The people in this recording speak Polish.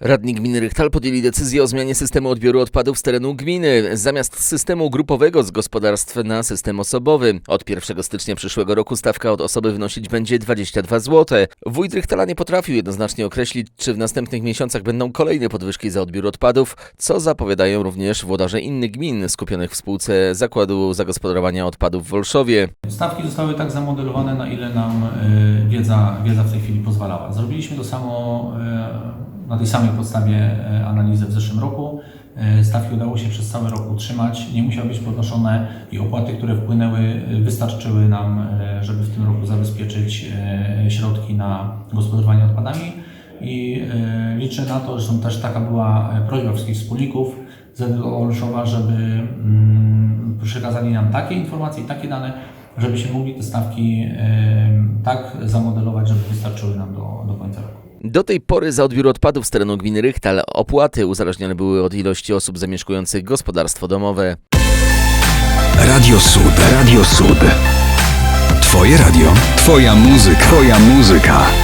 Radni gminy Rychtal podjęli decyzję o zmianie systemu odbioru odpadów z terenu gminy. Zamiast systemu grupowego z gospodarstw na system osobowy. Od 1 stycznia przyszłego roku stawka od osoby wynosić będzie 22 zł. Wójt Rychtala nie potrafił jednoznacznie określić, czy w następnych miesiącach będą kolejne podwyżki za odbiór odpadów, co zapowiadają również włodarze innych gmin skupionych w spółce Zakładu Zagospodarowania Odpadów w Wolszowie. Stawki zostały tak zamodelowane, na ile nam y, wiedza, wiedza w tej chwili pozwalała. Zrobiliśmy to samo y, na tej samej podstawie y, analizy w zeszłym roku. Y, Stawki udało się przez cały rok utrzymać, nie musiały być podnoszone i opłaty, które wpłynęły, y, wystarczyły nam, żeby w tym roku zabezpieczyć środki na gospodarowanie odpadami. I liczę na to, że też taka była prośba wszystkich wspólników z Olszowa, żeby mm, przekazali nam takie informacje i takie dane, żebyśmy mogli te stawki tak zamodelować, żeby wystarczyły nam do, do końca roku. Do tej pory za odbiór odpadów z terenu gminy Rychtal opłaty uzależnione były od ilości osób zamieszkujących gospodarstwo domowe. Radio Sud. Radio Sud. Twoje radio. Twoja muzyka. Twoja muzyka.